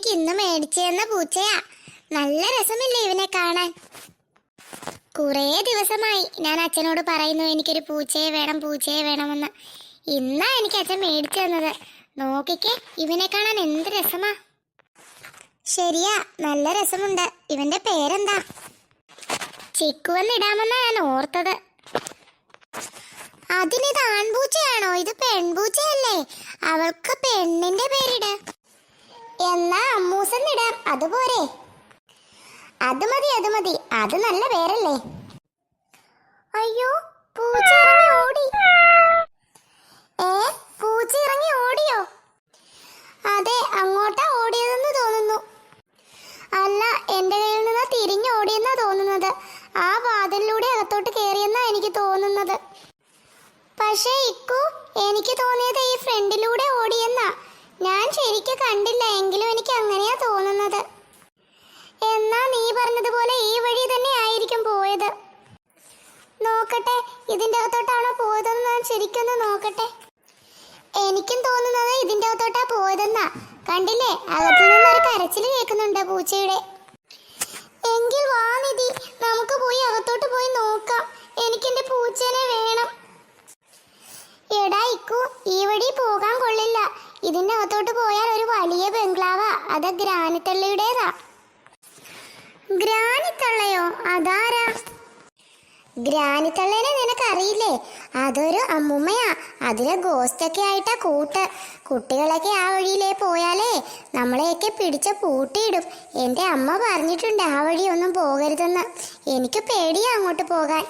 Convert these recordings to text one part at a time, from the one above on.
എനിക്ക് ഇന്ന് മേടിച്ചെന്ന പൂച്ചയാ. നല്ല രസമില്ലേ ഇവനെ കാണാൻ. കുറേ ദിവസമായി ഞാൻ അച്ഛനോട് പറയുന്നു എനിക്കൊരു പൂച്ചയെ വേണം പൂച്ചയെ വേണമെന്ന്. ഇന്നാ എനിക്ക് അച്ഛൻ മേടിച്ചു തന്നത്. നോക്കിക്കേ ഇവനെ കാണാൻ എന്ത് രസമാ. ശരിയാ നല്ല രസമുണ്ട്. ഇവന്റെ പേരെന്താ? ചിക്കുവെന്നിടാമെന്നാ ഞാൻ ഓർത്തത്. അതിനിത് ആൺപൂച്ചയാണോ? ഇത് പെൺപൂച്ചയല്ലേ? അവൾക്ക് പെണ്ണിന്റെ പേരിട്. എന്നാ അമ്മൂസന്നിടാം അതുപോരെ. അത് മതി അത് മതി. അത് നല്ല പേരല്ലേ. അയ്യോ പൂച്ച ഇറങ്ങി ഓടി. ഏ പൂച്ച ഇറങ്ങി ഓടിയോ? അതെ അങ്ങോട്ടാ ഓടിയതെന്ന് തോന്നുന്നു. അല്ല എന്റെ കയ്യിൽ നിന്ന് തിരിഞ്ഞു ഓടിയെന്നാ തോന്നുന്നത്. ആ വാതിലിലൂടെ അകത്തോട്ട് കയറിയെന്നാ എനിക്ക് തോന്നുന്നത്. പക്ഷേ ഇക്കു എനിക്ക് തോന്നിയത് ഈ ഫ്രണ്ടിലൂടെ ഓടിയെന്നാ. ഞാൻ ശരിക്കും കണ്ടില്ല എങ്കിലും എനിക്ക് അങ്ങനെയാ തോന്നുന്നത്. എന്നാ നീ പറഞ്ഞതുപോലെ ഈ വഴി തന്നെ ആയിരിക്കും പോയത്. നോക്കട്ടെ ഇതിന്റെ അകത്തോട്ടാണോ പോയതെന്ന് ഞാൻ ശരിക്കൊന്ന് നോക്കട്ടെ. എനിക്കും തോന്നുന്നത് ഇതിന്റെ അകത്തോട്ടാ പോയതെന്നാ. കണ്ടില്ലേ? അകത്തു ഒരു കരച്ചിൽ കേൾക്കുന്നുണ്ട് പൂച്ചയുടെ. എങ്കിൽ വാ നിധി നമുക്ക് പോയി അകത്തോട്ട് പോയി നോക്കാം എനിക്ക് എന്റെ പൂച്ചേനെ വേണം എടാ ഇക്കു ഈ വഴി പോകാൻ കൊള്ളില്ല ഇതിന്റെ അകത്തോട്ട് പോയാൽ ഒരു വലിയ ബംഗ്ലാവാ അത് ഗ്രാനിത്തള്ളിയുടേതാ. ഗ്രാനിത്തള്ളയോ? അതാരാ? ഗ്രാനിത്തള്ളേനെ നിനക്കറിയില്ലേ? അതൊരു അമ്മുമ്മയാ. അതിലെ ഗോസ്റ്റൊക്കെ ആയിട്ടാ കൂട്ട്. കുട്ടികളൊക്കെ ആ വഴിയിലേ പോയാലേ നമ്മളെയൊക്കെ പിടിച്ച പൂട്ടിയിടും. എന്റെ അമ്മ പറഞ്ഞിട്ടുണ്ട് ആ വഴി ഒന്നും പോകരുതെന്ന്. എനിക്ക് പേടിയാ അങ്ങോട്ട് പോകാൻ.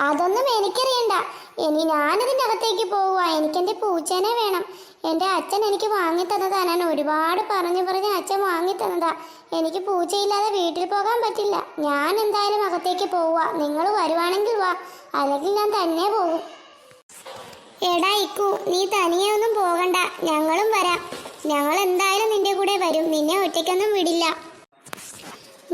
അതൊന്നും എനിക്കറിയണ്ട. ഇനി ഞാനതിന്റെ അകത്തേക്ക് പോവുക എനിക്കെന്റെ പൂച്ചേനെ വേണം. എന്റെ അച്ഛൻ എനിക്ക് വാങ്ങി തന്നതാ ഞാൻ ഒരുപാട് പറഞ്ഞു പറഞ്ഞ് അച്ഛൻ വാങ്ങി തന്നതാ എനിക്ക് പൂച്ചയില്ലാതെ വീട്ടിൽ പോകാൻ പറ്റില്ല. ഞാൻ എന്തായാലും അകത്തേക്ക് പോവുക നിങ്ങൾ വരുവാണെങ്കിൽ വാ. അല്ലെങ്കിൽ ഞാൻ തന്നെ പോകും. എടാ ഇക്കു നീ തനിയെ ഒന്നും പോകണ്ട. ഞങ്ങളും വരാം. ഞങ്ങൾ എന്തായാലും നിന്റെ കൂടെ വരും. നിന്നെ ഒറ്റയ്ക്കൊന്നും വിടില്ല.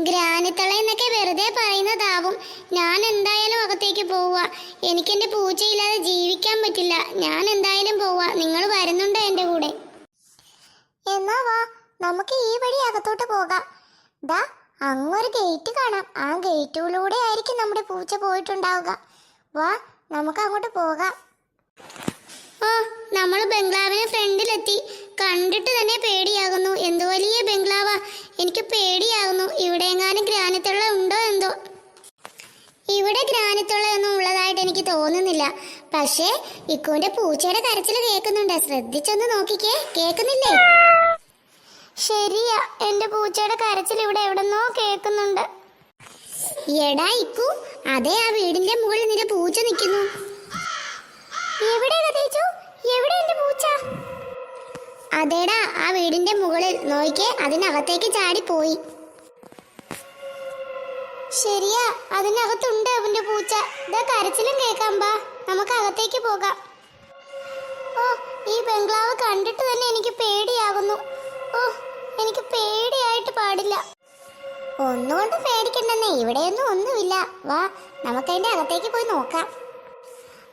ഗ്രാനിത്തള എന്നൊക്കെ വെറുതെ പറയുന്നതാവും. ഞാൻ എന്തായാലും അകത്തേക്ക് പോവുക എനിക്ക് എന്റെ പൂജയില്ലാതെ ജീവിക്കാൻ പറ്റില്ല. ഞാൻ എന്തായാലും പോവുക നിങ്ങൾ വരുന്നുണ്ടോ എന്റെ കൂടെ? എന്നാ വാ. നമുക്ക് ഈ വഴി അകത്തോട്ട് പോകാം. ദാ അങ്ങൊരു ഗേറ്റ് കാണാം. ആ ഗേറ്റിലൂടെ ആയിരിക്കും നമ്മുടെ പൂച്ച പോയിട്ടുണ്ടാവുക. വാ നമുക്ക് അങ്ങോട്ട് പോകാം. ഓ നമ്മൾ ബംഗ്ലാവിന് ഫ്രണ്ടിലെത്തി. കണ്ടിട്ട് തന്നെ പേടിയാകുന്നു. എന്ത് വലിയ ബംഗ്ലാവാ. എനിക്ക് പേടിയാകുന്നു ഇവിടെ എങ്ങാനും ഗ്രാനത്തുള്ള ഉണ്ടോ എന്തോ? ഇവിടെ ഗ്രാനത്തുള്ള ഒന്നും ഉള്ളതായിട്ട് എനിക്ക് തോന്നുന്നില്ല. പക്ഷേ ഇക്കുവിന്റെ പൂച്ചയുടെ കരച്ചിൽ കേൾക്കുന്നുണ്ട്. ശ്രദ്ധിച്ചൊന്ന് നോക്കിക്കേ. കേൾക്കുന്നില്ലേ? ശരിയാ എന്റെ പൂച്ചയുടെ കരച്ചിൽ ഇവിടെ എവിടെന്നോ കേൾക്കുന്നുണ്ട്. എടാ ഇക്കു അതേ ആ വീടിന്റെ മുകളിൽ നിന്റെ പൂച്ച നിൽക്കുന്നു എവിടെ കഥയിച്ചു എവിടെ എന്റെ പൂച്ച അതേടാ ആ വീടിന്റെ മുകളിൽ. നോയിക്ക് അതിനകത്തേക്ക് ചാടി പോയി ശരിയാ അതിനകത്തുണ്ട് അവന്റെ പൂച്ച. ഇതാ കരച്ചിലും കേൾക്കാം ബാ. നമുക്ക് അകത്തേക്ക് പോകാം. ഓ ഈ ബംഗ്ലാവ് കണ്ടിട്ട് തന്നെ എനിക്ക് പേടിയാകുന്നു ഓ എനിക്ക് പേടിയായിട്ട് പാടില്ല. ഒന്നുകൊണ്ട് പേടിക്കണ്ടെന്നേ ഇവിടെയൊന്നും ഒന്നുമില്ല. വാ നമുക്ക് അതിന്റെ അകത്തേക്ക് പോയി നോക്കാം.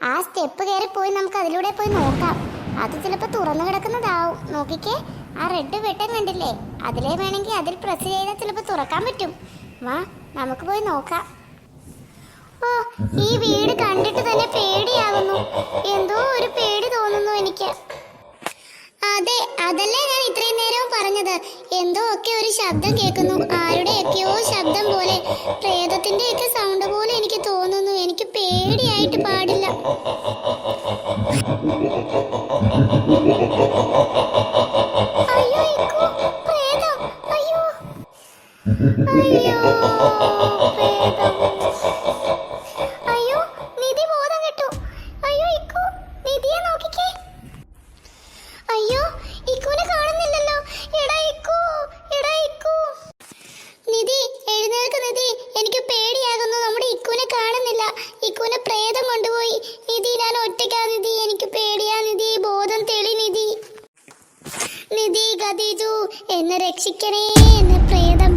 ആ സ്റ്റെപ്പ് കയറി പോയി നമുക്ക് അതിലൂടെ പോയി നോക്കാം. അത് ചിലപ്പോൾ തുറന്നു കിടക്കുന്നതാവും. നോക്കിക്കേ ആ റെഡ് വെട്ടൻ കണ്ടില്ലേ? അതിലേ വേണമെങ്കിൽ അതിൽ പ്രസ് ചെയ്താൽ ചിലപ്പോൾ തുറക്കാൻ പറ്റും. വാ നമുക്ക് പോയി നോക്കാം. ഓ ഈ വീട് കണ്ടിട്ട് തന്നെ പേടിയാകുന്നു എന്തോ ഒരു പേടി തോന്നുന്നു എനിക്ക്. അതെ അതല്ലേ ഞാൻ ഇത്രയും നേരവും പറഞ്ഞത്. എന്തോ ഒക്കെ ഒരു ശബ്ദം കേൾക്കുന്നു. ആരുടെയൊക്കെയോ ശബ്ദം പോലെ പ്രേതത്തിന്റെയൊക്കെ സൗണ്ട് പോലെ എനിക്ക് തോന്നുന്നു. എനിക്ക് പേടിയായിട്ട് പാടില്ല. അയ്യോ ഇക്കു, അയ്യോ അയ്യോ നിധി ബോധം കെട്ടു. അയ്യോ ഇക്കു നിധിയെ നോക്കിക്കേ അയ്യോ ഇക്കുവിനെ കാണുന്നില്ലല്ലോ. എടാ ഇക്കു എടാ ഇക്കു നിധി എഴുന്നേൽക്ക് നിധി എനിക്ക് പേടിയാകുന്നു നമ്മുടെ ഇക്കുവിനെ കാണുന്നില്ല. ഇക്കുവിനെ പ്രേതം കൊണ്ടുപോയി. നിധി ഞാൻ ഒറ്റയ്ക്കാ നിധി. എനിക്ക് പേടിയാ. ഗതിജു എന്നെ രക്ഷിക്കണേ എന്നെ പ്രേതം